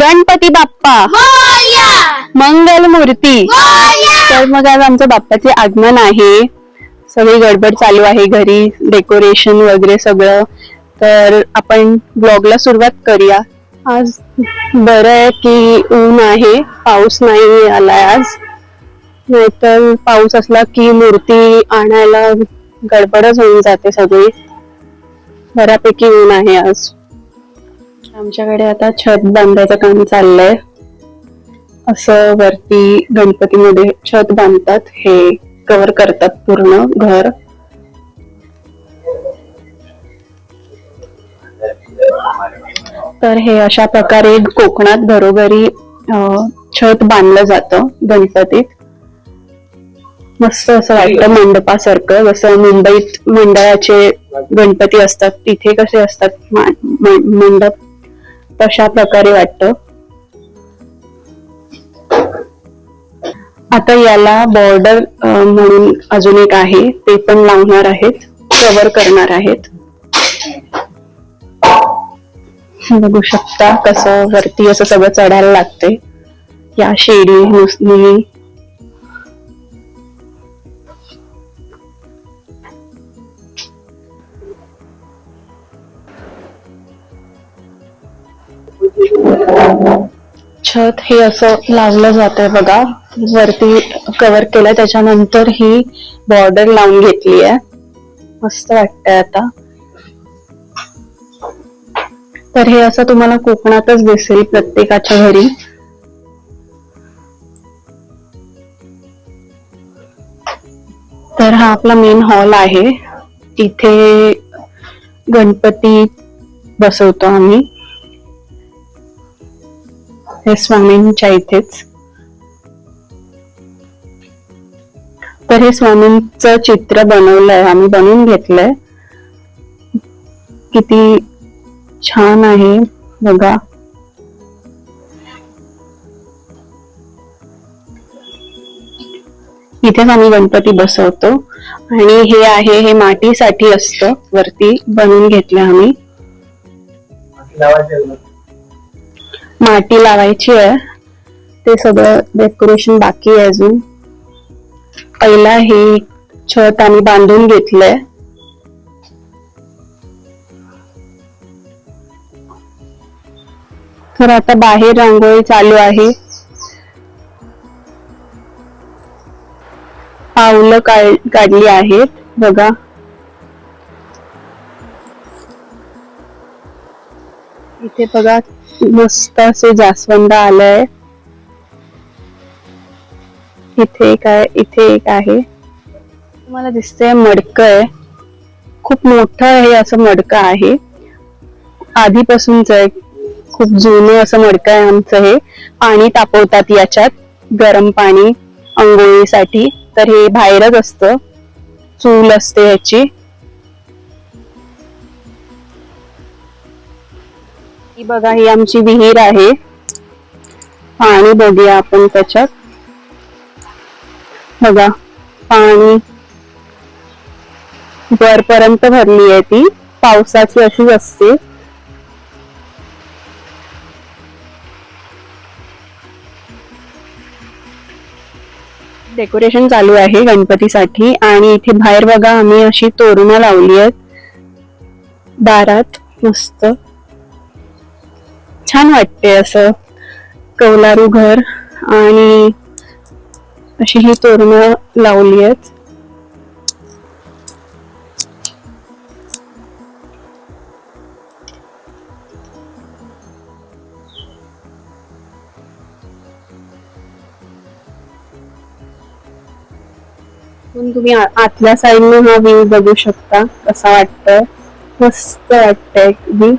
गणपती बाप्पा. मंगल मूर्ती तर मग आज आमचं बाप्पाचे आगमन आहे. सगळी गडबड चालू आहे घरी डेकोरेशन वगैरे सगळं. तर आपण ब्लॉगला सुरुवात करूया. आज बरं आहे की ऊन आहे पाऊस नाही आलाय आज. नाहीतर पाऊस असला की मूर्ती आणायला गडबडच होऊन जाते सगळी. बऱ्यापैकी ऊन आहे आज. आमच्याकडे आता छत बांधायचं काम चाललंय. असं वरती गणपतीमध्ये छत बांधतात हे कव्हर करतात पूर्ण घर. तर हे अशा प्रकारे कोकणात घरोघरी अं, छत बांधलं जातं गणपतीत. मस्त असं वाटतं मंडपासारखं जसं मुंबईत मंडळाचे गणपती असतात तिथे कसे असतात मा- मंडप? तशा प्रकारे वाटतं. आता याला बॉर्डर म्हणून अजून एक आहे ते पण लावणार आहेत कव्हर करणार आहेत. बघू शकता कसं वरती असं सगळं चढायला लागते या शेडी नुसनी छत हे असं लावलं जातंय बघा. वरती कव्हर केलंय. त्याच्यानंतर ही बॉर्डर लावून घेतली आहे. मस्त वाटतंय आता. तर हे असं तुम्हाला कोकणातच दिसेल प्रत्येकाच्या घरी. तर हा आपला मेन हॉल आहे. इथे गणपती बसवतो आम्ही. हे स्वामींच्या इथेच. तर हे स्वामींचं चित्र बनवलंय आम्ही बनवून घेतलंय. किती छान आहे बघा. इथेच आम्ही गणपती बसवतो. आणि हे आहे हे मातीसाठी असतं वरती बनवून घेतलं आम्ही. माती लावायची आहे. ते सगळं डेकोरेशन बाकी आहे अजून. पहिला हे छत आम्ही बांधून घेतलंय. तर आता बाहेर रांगोळी चालू आहे. पावलं काढ- काढली आहेत बघा. इथे बघा मस्त असे जास्वंद आलंय. इथे एक आहे इथे एक आहे. तुम्हाला दिसतंय मडक आहे. खूप मोठं हे असं मडकं आहे. आधीपासूनच आहे. खूप जुनं असं मडकं आहे आमचं हे. पाणी तापवतात याच्यात गरम पाणी आंघोळीसाठी. तर हे बाहेरच असतं. चूल असते याची ही बघा ही आमची विहीर आहे. पाणी बघूया आपण त्याच्यात. बघा पाणी वरपर्यंत भरली आहे ती. पावसाची अशीच असते. डेकोरेशन चालू आहे गणपतीसाठी आणि इथे बाहेर बघा आम्ही अशी तोरणं लावली आहेत. दारात मस्त. छान वाटते असं कौलारू घर आणि अशी ही तोरणं लावली आहेत. पण तुम्ही आतल्या साईडने हा व्ह्यू बघू शकता. कसा वाटतंय? मस्त वाटतंय. अगदी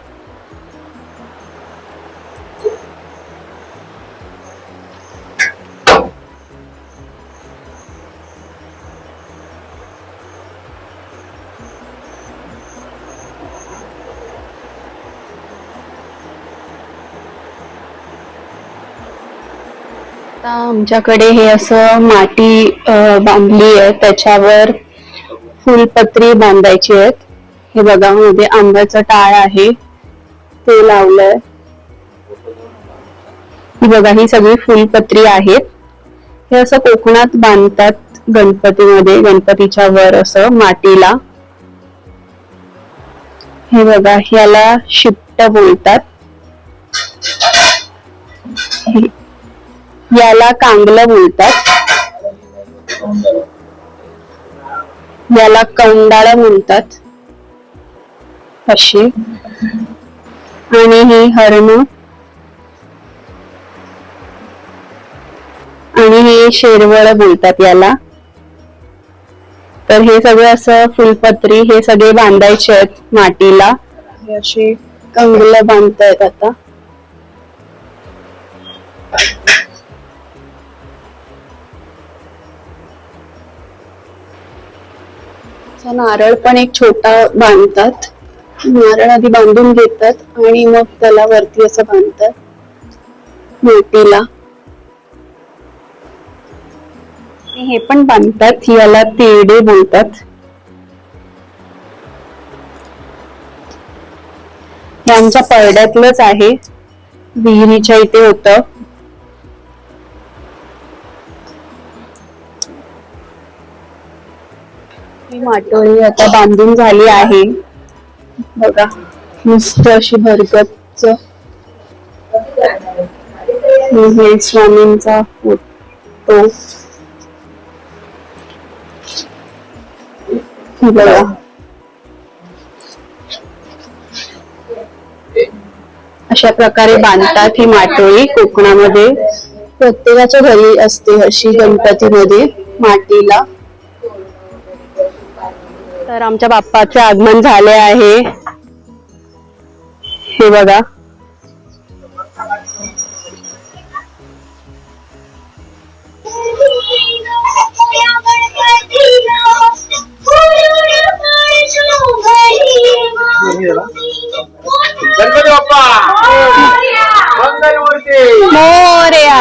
आता आमच्याकडे हे असं माती बांधली आहे. त्याच्यावर फुलपत्री बांधायची आहेत. हे बघा मध्ये आंब्याचं टाळ आहे. ते लावलंय. ही बघा ही सगळी फुलपत्री आहेत. हे असं कोकणात बांधतात गणपतीमध्ये गणपतीच्या वर असं मातीला. हे बघा ह्याला शिट्ट बोलतात. हे- याला कांगलं बोलतात याला कौंडाळा म्हणतात. अशी. आणि ही हरण. आणि हे शेरवळ बोलतात याला. तर हे सगळं असं फुलपत्री हे सगळे बांधायचे आहेत माटीला असे कंगल बांधतायत आता. असा नारळ पण एक छोटा बांधतात. नारळ आधी बांधून घेतात आणि मग त्याला वरती असं बांधतात. मोतीला. हे पण बांधतात. याला तेडे बोलतात. यांच्या पडद्यातलंच आहे. विहिरीच्या इथे होतं. ही माटोळी आता बांधून झाली आहे. बघा मस्त अशी भरगतच हे स्वामींचा फोटो. बघा. अशा प्रकारे बांधतात ही माटोळी कोकणामध्ये. प्रत्येकाच्या घरी असते अशी गणपतीमध्ये मातीला तर आमच्या बाप्पाचे आगमन झाले आहे. हे बघा. गणपती बाप्पा! मोरया!